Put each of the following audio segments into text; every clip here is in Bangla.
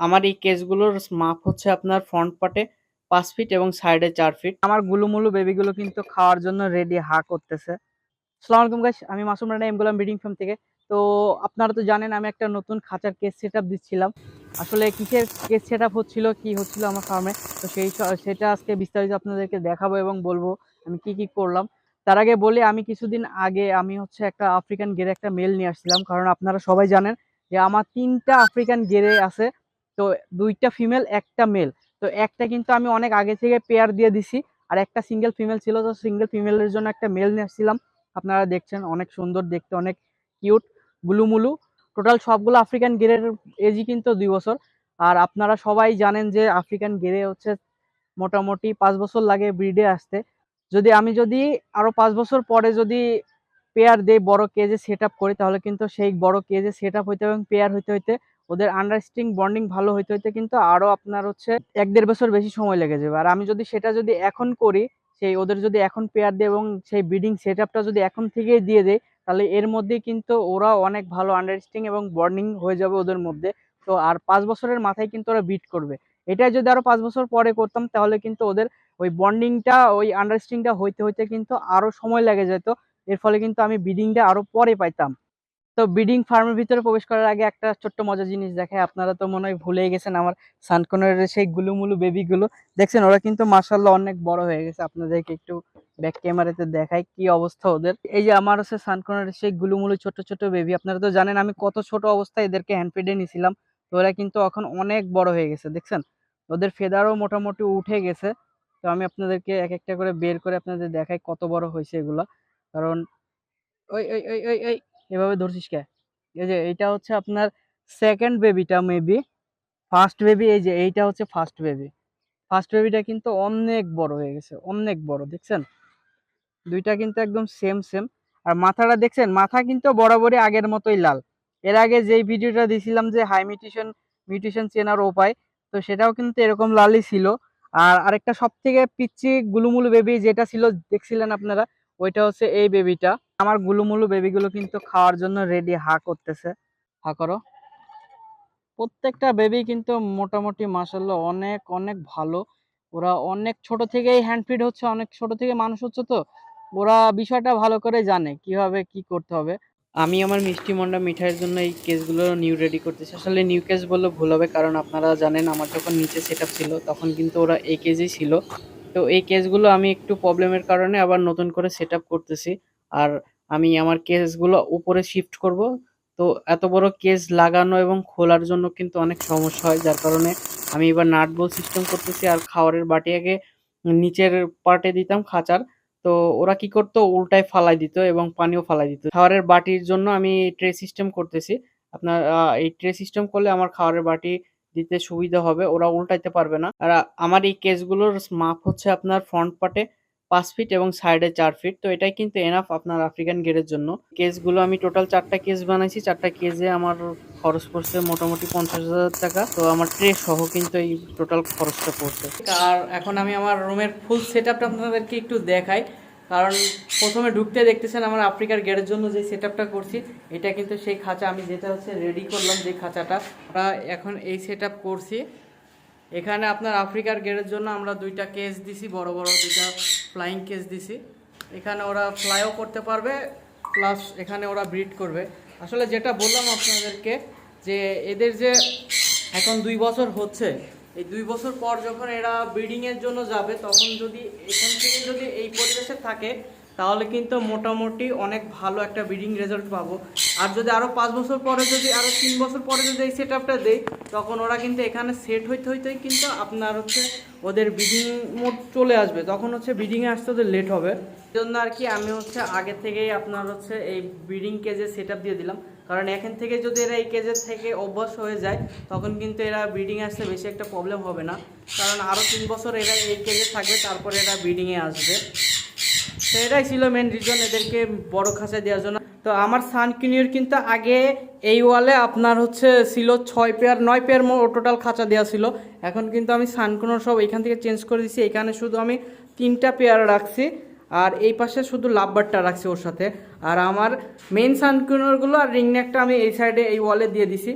আমার এই কেসগুলোর মাপ হচ্ছে আপনার ফ্রন্ট পার্টে পাঁচ ফিট এবং সাইডে চার ফিট আমার গুলুমুলু বেবিগুলো কিন্তু খাওয়ার জন্য রেডি হা করতেছে। সালাম আলাইকুম গাইস আমি মাসুম রানা এমগুলাম ব্রিডিং ফার্ম থেকে। তো আপনারা তো জানেন, আমি একটা নতুন খাঁচার কেস সেট আপ দিচ্ছিলাম। আসলে কিসের কেস সেট আপ হচ্ছিল, কি হচ্ছিল আমার ফার্মে তো সেই সেটা আজকে বিস্তারিত আপনাদেরকে দেখাবো এবং বলব আমি কি কি করলাম। তার আগে বলি, আমি কিছুদিন আগে আমি হচ্ছে একটা আফ্রিকান গেরে একটা মেল নিয়ে আসছিলাম। কারণ আপনারা সবাই জানেন যে আমার তিনটা আফ্রিকান গেরে আছে। তো দুইটা ফিমেল একটা মেল তো একটা কিন্তু আমি অনেক আগে থেকে পেয়ার দিয়ে দিছি। আর একটা সিঙ্গেল ফিমেল ছিল, তো সিঙ্গেল ফিমেলের জন্য একটা মেল নিয়ে আসছিলাম। আপনারা দেখছেন, অনেক সুন্দর, দেখতে অনেক কিউট গুলুমুলু। টোটাল সবগুলো আফ্রিকান গেরের এজই কিন্তু দুই বছর। আর আপনারা সবাই জানেন যে আফ্রিকান গেরে হচ্ছে মোটামুটি পাঁচ বছর লাগে ব্রিডে আসতে। যদি আমি যদি আরও পাঁচ বছর পরে যদি পেয়ার দেই, বড় কেজে সেট করি, তাহলে কিন্তু সেই বড় কেজে সেট আপ হইতে এবং পেয়ার হইতে হইতে ওদের আন্ডারস্ট্যান্ডিং বন্ডিং ভালো হইতে হইতে কিন্তু আরও আপনার হচ্ছে এক দেড় বছর বেশি সময় লেগে যাবে। আর আমি যদি সেটা যদি এখন করি, সেই ওদের যদি এখন পেয়ার দিই এবং সেই ব্রিডিং সেট যদি এখন থেকেই দিয়ে দেয়, তাহলে এর মধ্যে কিন্তু ওরা অনেক ভালো আন্ডারস্ট্যান্ডিং এবং বন্ডিং হয়ে যাবে ওদের মধ্যে। তো আর পাঁচ বছরের মাথায় কিন্তু ওরা বিট করবে। এটাই যদি আরও পাঁচ বছর পরে করতাম, তাহলে কিন্তু ওদের ওই বন্ডিংটা ওই আন্ডারস্ট্যান্ডিংটা হইতে হইতে কিন্তু আরও সময় লেগে যেত। এর ফলে কিন্তু আমি ব্রিডিংটা আরও পরে পাইতাম। তো ব্রিডিং ফার্মের ভিতরে প্রবেশ করার আগে একটা ছোট্ট মজার জিনিস দেখায় আপনারা তো মনে হয় ভুলেই গেছেন আমার সানকনের সেই গুলুমুলু বেবিগুলো দেখছেন, ওরা কিন্তু মার্শাল্লাহ অনেক বড় হয়ে গেছে। আপনাদেরকে একটু ব্যাক ক্যামেরাতে দেখায় কি অবস্থা ওদের। এই যে আমার হচ্ছে সানকনের সেই গুলুমুলু ছোট ছোট বেবি আপনারা তো জানেন আমি কত ছোট অবস্থায় এদেরকে হ্যান্ড ফিডে নিছিলাম। তো ওরা কিন্তু এখন অনেক বড় হয়ে গেছে, দেখছেন? ওদের ফেদারও মোটামুটি উঠে গেছে। তো আমি আপনাদেরকে এক একটা করে বের করে আপনাদের দেখাই কত বড় হয়েছে এগুলা। কারণ ওই ওই ওই ওই ওই এভাবে ধরছিস কে? এই যে এইটা হচ্ছে আপনার সেকেন্ড বেবিটা মেবি ফার্স্ট বেবি এই যে এইটা হচ্ছে ফার্স্ট বেবি ফার্স্ট বেবিটা কিন্তু অনেক বড় হয়ে গেছে, অনেক বড়, দেখছেন? দুইটা কিন্তু একদম সেম সেম আর মাথাটা দেখছেন? মাথা কিন্তু বরাবরই আগের মতোই লাল। এর আগে যেই ভিডিওটা দিছিলাম যে হাই মিউটেশন মিউটেশন চেনার উপায়, তো সেটাও কিন্তু এরকম লালই ছিল। আর আরেকটা সব থেকে পিচ্ছি গুলুমুলু বেবি যেটা ছিল, দেখছিলেন আপনারা? ওইটা হচ্ছে এই বেবিটা আমার গুলুমুলু বেবিগুলো কিন্তু খাওয়ার জন্য রেডি হা করতেছে। হা করো। প্রত্যেকটা বেবি কিন্তু মোটামুটি মাসাল্লাহ অনেক অনেক ভালো। ওরা অনেক ছোট থেকেই হ্যান্ড ফিড হচ্ছে, অনেক ছোট থেকে মানুষ হচ্ছে তো। ওরা বিষয়টা ভালো করে জানে কীভাবে কি করতে হবে। আমি আমার মিষ্টি মন্ডা মিঠাইয়ের জন্য এই কেসগুলো নিউ রেডি করতেছি। আসলে নিউ কেস বললে ভুল হবে, কারণ আপনারা জানেন আমার যখন নিচে সেট ছিল, তখন কিন্তু ওরা এই কেজেই ছিল। তো এই কেসগুলো আমি একটু প্রবলেমের কারণে আবার নতুন করে সেট করতেছি। আর আমি আমার কেসগুলো উপরে শিফট করব। তো এত বড় কেস লাগানো এবং খোলার জন্য কিন্তু অনেক সমস্যা হয়। যার কারণে আমি এবার নাট বল সিস্টেম করতেছি আর খাওয়ারের বাটি আগে নিচের পার্টে দিতাম খাঁচার। তো ওরা কি করতো? উল্টায় ফালাই দিত এবং পানিও ফালাই দিত। খাওয়ারের বাটির জন্য আমি ট্রে সিস্টেম করতেছি। আপনার এই ট্রে সিস্টেম করলে আমার খাওয়ারের বাটি দিতে সুবিধা হবে। ওরা উল্টাইতে পারবে না। আর আমার এই কেসগুলোর মাপ হচ্ছে আপনার ফ্রন্ট পার্টে পাঁচ ফিট এবং সাইডে চার ফিট তো এটাই কিন্তু এনাফ আপনার আফ্রিকান গেরের জন্য। কেসগুলো আমি টোটাল চারটা কেস বানাইছি, চারটা কেসে আমার খরচ পড়ছে মোটামুটি পঞ্চাশ হাজার টাকা, তো আমার ট্রে সহ কিন্তু এই টোটাল খরচটা পড়ছে। আর এখন আমি আমার রুমের ফুল সেট আপটা আপনাদেরকে একটু দেখাই, কারণ প্রথমে ঢুকতে দেখতেছেন আমার আফ্রিকার গেটের জন্য যে সেট করছি, এটা কিন্তু সেই খাঁচা আমি যেটা হচ্ছে রেডি করলাম যে খাঁচাটা, আমরা এখন এই সেট করছি। এখানে আপনার আফ্রিকার গেটের জন্য আমরা দুইটা কেস দিছি, বড় বড় দুইটা ফ্লাইং কেস দিছি। এখানে ওরা ফ্লাইও করতে পারবে প্লাস এখানে ওরা ব্রিড করবে। আসলে যেটা বললাম আপনাদেরকে, যে এদের যে এখন দুই বছর হচ্ছে, এই দুই বছর পর যখন এরা ব্রিডিংয়ের জন্য যাবে, তখন যদি এখান থেকে যদি এই পরিবেশে থাকে তাহলে কিন্তু মোটামুটি অনেক ভালো একটা ব্রিডিং রেজাল্ট পাবো। আর যদি আরও পাঁচ বছর পরে যদি আরও তিন বছর পরে যদি এই সেট আপটা দেই, তখন ওরা কিন্তু এখানে সেট হইতে হইতেই কিন্তু আপনার হচ্ছে ওদের ব্রিডিং মোড চলে আসবে। তখন হচ্ছে ব্রিডিংয়ে আসতে ওদের লেট হবে। জন্য আর কি আমি হচ্ছে আগে থেকেই আপনার হচ্ছে এই ব্রিডিং কেজে সেট দিয়ে দিলাম। কারণ এখান থেকে যদি এরা এই কেজের থেকে অভ্যাস হয়ে যায়, তখন কিন্তু এরা ব্রিডিং আসতে বেশি একটা প্রবলেম হবে না। কারণ আরও তিন বছর এরা এই কেজে থাকবে, তারপরে এরা ব্রিডিংয়ে আসবে। তো এটাই ছিল মেন রিজন এদেরকে বড় খাঁচায় দেওয়ার জন্য। তো আমার সানকিনির কিন্তু আগে এই ওয়ালে আপনার হচ্ছে ছিল ছয় পেয়ার নয় পেয়ার টোটাল খাঁচা দেওয়া ছিল। এখন কিন্তু আমি সানকুনোর সব এখান থেকে চেঞ্জ করে দিছি। এখানে শুধু আমি তিনটা পেয়ার রাখছি আর এই পাশে শুধু লাভবারটা রাখছি ওর সাথে। আর আমার মেন সানকুনোরগুলো আর রিংনেকটা আমি এই সাইডে এই ওয়ালে দিয়ে দিছি।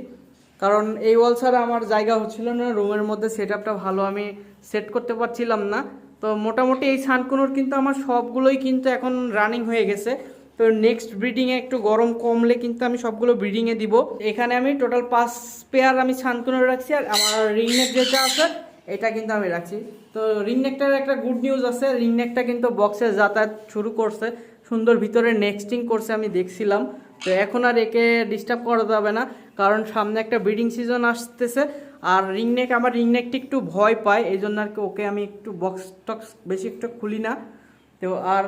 কারণ এই ওয়াল ছাড়া আমার জায়গা হচ্ছিল না। রুমের মধ্যে সেট আপটা ভালো আমি সেট করতে পারছিলাম না। তো মোটামুটি এই সানকুনোর কিন্তু আমার সবগুলোই কিন্তু এখন রানিং হয়ে গেছে। তো নেক্সট ব্রিডিংয়ে একটু গরম কমলে কিন্তু আমি সবগুলো ব্রিডিংয়ে দিব। এখানে আমি টোটাল পাঁচ পেয়ার আমি সানকুনোর রাখছি আর আমার রিংনেক যেটা আছে, এটা কিন্তু আমি রাখছি। তো রিংনেকটার একটা গুড নিউজ আছে রিংনেকটা কিন্তু বক্সে যাতায়াত শুরু করছে। সুন্দর ভিতরে নেক্সটিং করছে আমি দেখছিলাম। তো এখন আর একে ডিস্টার্ব করা যাবে না, কারণ সামনে একটা ব্রিডিং সিজন আসতেছে, আর রিংনেক আমার রিংনেকটি একটু ভয় পায় এই জন্য আর কি ওকে আমি একটু বক্স টক্স বেশি একটু খুলি না। তো আর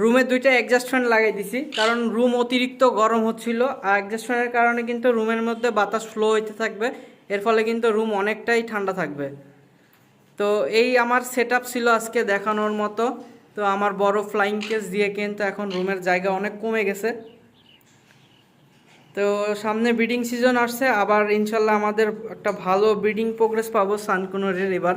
রুমে দুইটা অ্যাডজাস্ট ফ্যান লাগাই দিছি, কারণ রুম অতিরিক্ত গরম হচ্ছিল, আর অ্যাডজাস্ট ফ্যানের কারণে কিন্তু রুমের মধ্যে বাতাস ফ্লো হইতে থাকবে, এর ফলে কিন্তু রুম অনেকটাই ঠান্ডা থাকবে। তো এই আমার সেট ছিল আজকে দেখানোর মতো, তো আমার বড় ফ্লাইং কেস দিয়ে কিন্তু এখন রুমের জায়গা অনেক কমে গেছে। তো সামনে ব্রিডিং সিজন আসছে, আবার ইনশাল্লাহ আমাদের একটা ভালো ব্রিডিং প্রোগ্রেস পাবো সানকুনোরের এবার।